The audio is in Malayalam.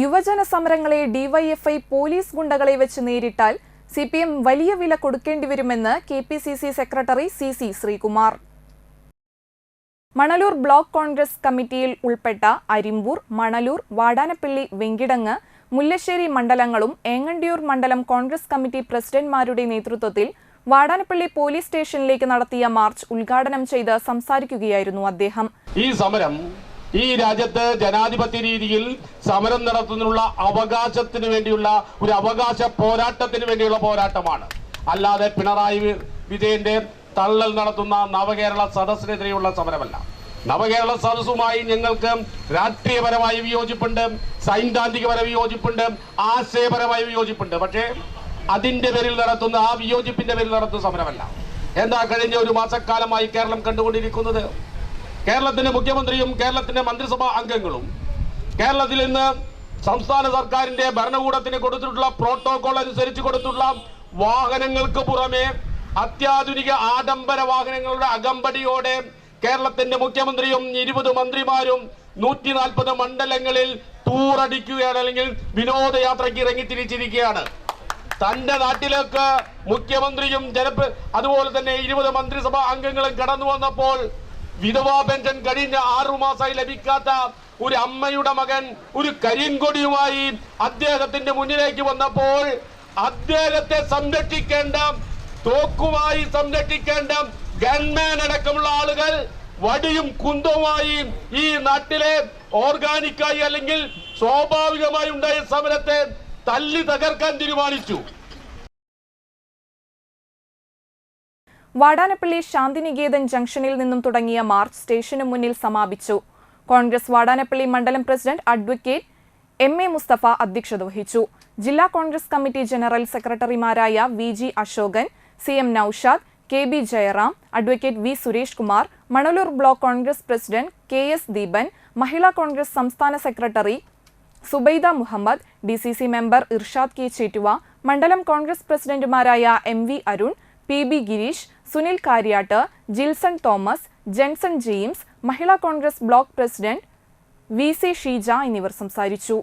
യുവജന സമരങ്ങളെ ഡിവൈഎഫ്ഐ പോലീസ് ഗുണ്ടകളെ വെച്ച് നേരിട്ടാൽ സി പി എം വലിയ വില കൊടുക്കേണ്ടിവരുമെന്ന് K P C C secretary C C Sreekumar. Manalur block Congress കമ്മിറ്റിയിൽ ഉൾപ്പെട്ട അരിമ്പൂർ മണലൂർ വാടാനപ്പള്ളി വെങ്കിടങ്ങ് മുല്ലശ്ശേരി മണ്ഡലങ്ങളും ഏങ്ങണ്ടിയൂർ മണ്ഡലം കോൺഗ്രസ് കമ്മിറ്റി പ്രസിഡന്റ്മാരുടെ നേതൃത്വത്തിൽ വാടാനപ്പള്ളി പോലീസ് സ്റ്റേഷനിലേക്ക് നടത്തിയ മാർച്ച് ഉദ്ഘാടനം ചെയ്ത് സംസാരിക്കുകയായിരുന്നു അദ്ദേഹം. ഈ സമരം ഈ രാജ്യത്ത് ജനാധിപത്യ രീതിയിൽ സമരം നടത്തുന്നതിനുള്ള അവകാശത്തിന് വേണ്ടിയുള്ള ഒരു അവകാശ പോരാട്ടത്തിന് വേണ്ടിയുള്ള പോരാട്ടമാണ്. അല്ലാതെ പിണറായി വിജയന്റെ തള്ളൽ നടത്തുന്ന നവകേരള സദസ്സിനെതിരെയുള്ള സമരമല്ല. നവകേരള സദസ്സുമായി ഞങ്ങൾക്ക് രാഷ്ട്രീയപരമായി വിയോജിപ്പുണ്ട് സൈദ്ധാന്തികപര വിയോജിപ്പുണ്ട് ആശയപരമായ വിയോജിപ്പുണ്ട്. പക്ഷേ അതിന്റെ പേരിൽ നടത്തുന്ന ആ വിയോജിപ്പിന്റെ പേരിൽ നടത്തുന്ന സമരമല്ല. എന്താ കഴിഞ്ഞ ഒരു മാസക്കാലമായി കേരളം കണ്ടുകൊണ്ടിരിക്കുന്നത്? കേരളത്തിന്റെ മുഖ്യമന്ത്രിയും കേരളത്തിന്റെ മന്ത്രിസഭാ അംഗങ്ങളും കേരളത്തിൽ ഇന്ന് സംസ്ഥാന സർക്കാരിന്റെ ഭരണകൂടത്തിന് കൊടുത്തിട്ടുള്ള പ്രോട്ടോകോൾ അനുസരിച്ച് കൊടുത്തിട്ടുള്ള വാഹനങ്ങൾക്ക് പുറമെ അത്യാധുനിക ആഡംബര വാഹനങ്ങളുടെ അകമ്പടിയോടെ കേരളത്തിന്റെ മുഖ്യമന്ത്രിയും ഇരുപത് മന്ത്രിമാരും നൂറ്റി നാൽപ്പത് മണ്ഡലങ്ങളിൽ ടൂറടിക്കുകയാണ് അല്ലെങ്കിൽ വിനോദയാത്രയ്ക്ക് ഇറങ്ങിത്തിരിച്ചിരിക്കുകയാണ് തന്റെ നാട്ടിലേക്ക് മുഖ്യമന്ത്രിയും ജനപ്ര അതുപോലെ തന്നെ ഇരുപത് മന്ത്രിസഭാ അംഗങ്ങളും കടന്നു വന്നപ്പോൾ വിധവാ പെൻഷൻ കഴിഞ്ഞ ആറു മാസമായി ലഭിക്കാത്ത ഒരു അമ്മയുടെ മകൻ ഒരു കരിങ്കൊടിയുമായി അദ്ദേഹത്തിന്റെ മുന്നിലേക്ക് വന്നപ്പോൾ അദ്ദേഹത്തെ സംരക്ഷിക്കേണ്ട തോക്കുമായി സംരക്ഷിക്കേണ്ട ഗൺമാൻ അടക്കമുള്ള ആളുകൾ വടിയും കുന്തവുമായി ഈ നാട്ടിലെ ഓർഗാനിക്കായി അല്ലെങ്കിൽ സ്വാഭാവികമായി ഉണ്ടായ സമരത്തെ തല്ലി തകർക്കാൻ തീരുമാനിച്ചു. വാടാനപ്പള്ളി ശാന്തിനികേതൻ ജംഗ്ഷനിൽ നിന്നും തുടങ്ങിയ മാർച്ച് സ്റ്റേഷന് മുന്നിൽ സമാപിച്ചു. കോൺഗ്രസ് വാടാനപ്പള്ളി മണ്ഡലം president advocate M A Musthafa അധ്യക്ഷത വഹിച്ചു. ജില്ലാ കോൺഗ്രസ് കമ്മിറ്റി ജനറൽ സെക്രട്ടറിമാരായ V G Ashokan C M Noushad K B Jayaram advocate V Suresh Kumar Manalur block Congress president K S Deepan Mahila Congress സംസ്ഥാന secretary Zubaida Muhammad D C C member Irshad K Chettuva മണ്ഡലം കോൺഗ്രസ് പ്രസിഡന്റുമാരായ M V Arun P B Gireesh Sunil Kariyattu Jilson Thomas Jenson James Mahila Congress block president V C Sheeja എന്നിവർ സംസാരിച്ചു